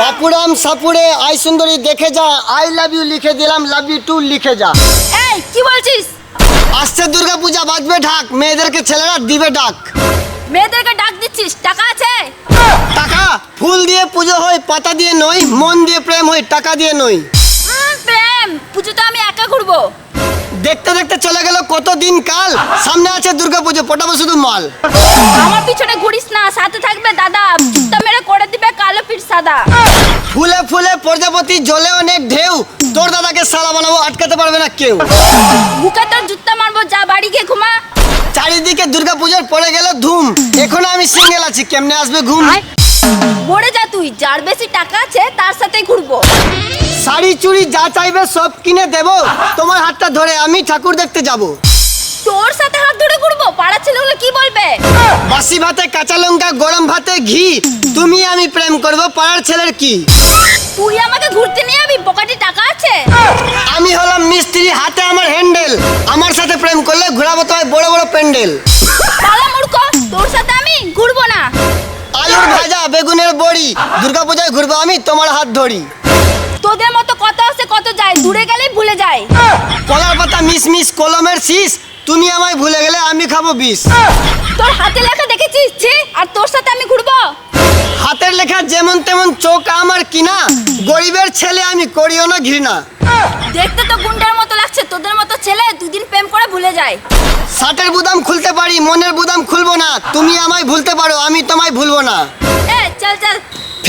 বাপুরাম সাপুরে I সুন্দরী দেখে যা। আই লাভ ইউ লিখে দিলাম লাভ ইউ টু লিখে যা। এই কি বলছিস? আসছে দুর্গা পূজা বাজবে ঢাক। মেয়েদেরকে ছেলেরা দিবে ডাক। মেয়েদেরকে ডাক দিচ্ছিস? টাকা আছে? টাকা? ফুল দিয়ে পুজো হয় পাতা দিয়ে নই মন দিয়ে প্রেম হয় টাকা দিয়ে নই প্রেম। পুজো তো আমি একা ঘুরবো দেখতে দেখতে চলে গেল কত দিন কাল। সামনে আছে দুর্গা পুজো পটাবো শুধু মাল। আমার পিছনে ঘুরিস না সাথে থাকবে দাদা। জুতা মেরে করে দিবে কালো পিঠ সাদা। ফুলে ফুলে প্রজাপতি জলে অনেক ঢেউ। তোর দাদাকে সালা বানাবো আটকাতে পারবে না কেউ। মুখে তোর জুতা মারবো যা বাড়ি গিয়ে ঘুমা। চারিদিকে দুর্গা পুজোর পড়ে গেল ধুম। এখন আমি সিঙ্গেল আছি কেমনে আসবে ঘুম? মরে যা তুই যার বেশি টাকা আছে তার সাথেই ঘুরবো। শাড়ি চুড়ি যা চাইবে সব কিনে দেব। তোমার হাতটা ধরে আমি ঠাকুর দেখতে যাব। তোর সাথে হাত ধরে ঘুরবো? পাড়ার ছেলেগুলো কি বলবে? বাসি ভাতে কাঁচা লঙ্কা গরম ভাতে ঘি। তুমি আমি প্রেম করব পাড়ার ছেলের কি? তুই আমাকে ঘুরতে নিয়ে যাবি? পকেটে টাকা আছে? আমি হলাম মিস্ত্রি হাতে আমার হ্যান্ডেল। আমার সাথে প্রেম করলে ঘোরাবো তোমায় বড় বড় প্যান্ডেল। পালা মূর্খ তোর সাথে আমি ঘুরবো না। আলুর ভাজা বেগুনের বড়ি। দুর্গাপূজায় ঘুরবো আমি তোমার হাত ধরি। দূরে গেলেই ভুলে যায়। কলার পাতা মিস মিস কলমের শীষ। তুমি আমায় ভুলে গেলে আমি খাব বিষ। তোর হাতে লেখা দেখেছিস? ছি আর তোর সাথে আমি ঘুরবো? হাতের লেখা যেমন তেমন চোখ আমার কিনা গরিবের ছেলে আমি করিও না ঘৃণা। দেখতে তো গুন্ডার মতো লাগছে তোদের মতো ছেলে দুদিন প্রেম করে ভুলে যায়। শার্টের বুদাম খুলতে পারি মনের বুদাম খুলবো না। তুমি আমায় ভুলতে পারো আমি তোমায় ভুলবো না। এ চল চল।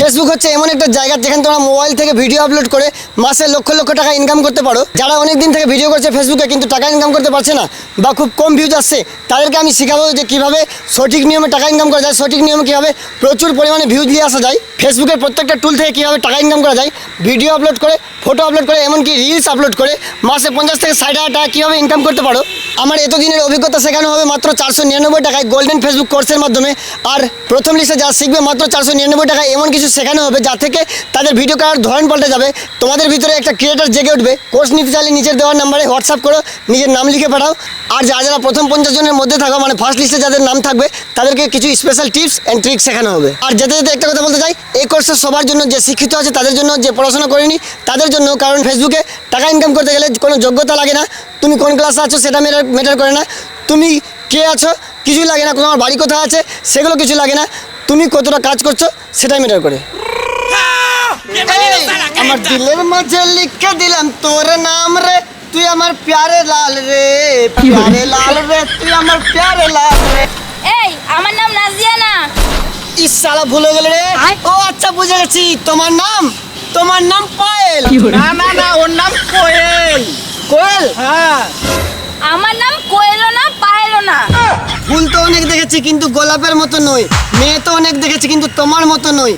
ফেসবুক হচ্ছে এমন একটা জায়গা যেখানে তোমরা মোবাইল থেকে ভিডিও আপলোড করে মাসে লক্ষ লক্ষ টাকা ইনকাম করতে পারো। যারা অনেক দিন থেকে ভিডিও করছে ফেসবুকে কিন্তু টাকা ইনকাম করতে পারছে না বা খুব কম ভিউজ আসছে, তাদেরকে আমি শেখাবো যে কীভাবে সঠিক নিয়মে টাকা ইনকাম করা যায়, সঠিক নিয়মে কীভাবে প্রচুর পরিমাণে ভিউজ নিয়ে আসা যায়। ফেসবুকের প্রত্যেকটা টুল থেকে কীভাবে টাকা ইনকাম করা যায় ভিডিও আপলোড করে ফটো আপলোড করে, এমনকি রিলস আপলোড করে, মাসে পঞ্চাশ থেকে ষাট হাজার টাকা কীভাবে ইনকাম করতে পারো? আমার এতদিনের অভিজ্ঞতা শেখানো হবে মাত্র চারশো নিরানব্বই টাকায় গোল্ডেন ফেসবুক কোর্সের মাধ্যমে। আর প্রথম লিস্টে যা শিখবে মাত্র চারশো নিরানব্বই টাকায়, এমন কিছু শেখানো হবে যা থেকে তাদের ভিডিও করার ধরন পাল্টে যাবে। তোমাদের ভিতরে একটা ক্রিয়েটার জেগে উঠবে। কোর্স নিতে চাইলে নিচের দেওয়ার নাম্বারে হোয়াটসঅ্যাপ করো, নিজের নাম লিখে পাঠাও। আর যারা যারা প্রথম পঞ্চাশ জনের মধ্যে থাকো মানে ফার্স্ট লিস্টে যাদের নাম থাকবে, তাদেরকে কিছু স্পেশাল টিপস অ্যান্ড ট্রিক্স শেখানো হবে। আর যেতে যেতে একটা কথা বলতে চাই, এই কোর্সে সবার জন্য যে শিক্ষিত আছে, তাদের জন্য যে পড়াশোনা করেনি, তাদের জন্য কারণ ফেসবুকে টাকা ইনকাম করতে গেলে কোনো যোগ্যতা লাগে না। তুমি কোন ক্লাসে আছো সেটা ম্যাটার ম্যাটার করে না। তুমি কে আছো কিছুই লাগে না তোমার বাড়ি কোথায় আছে সেগুলো কিছু লাগে না। তুমি কতটা কাজ করছ সেটাই ম্যাটার করে। আমার দিলের মাঝে লিখে দিলাম তোর নাম রে তুই আমার প্যারে লাল রে প্যারে লাল রে তুই আমার প্যারে লাল রে। এই আমার নাম নাজিয়া না ইস সালা ভুলে গেলে রে। ও আচ্ছা বুঝে গেছি তোমার নাম? তোমার নাম পায়েল না না না ওর নাম কোয়েল। কোয়েল? হ্যাঁ। আমার নাম কোয়েলো না পায়েলো না। ফুল তো অনেক দেখেছি কিন্তু গোলাপের মতো নই। মেয়ে তো অনেক দেখেছি কিন্তু তোমার মতো নই।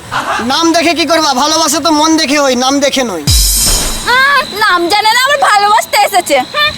নাম দেখে কি করবা? ভালোবাসা তো মন দেখে হই নাম দেখে নই। নাম জানে না আবার ভালোবাসতে এসেছে। হুম।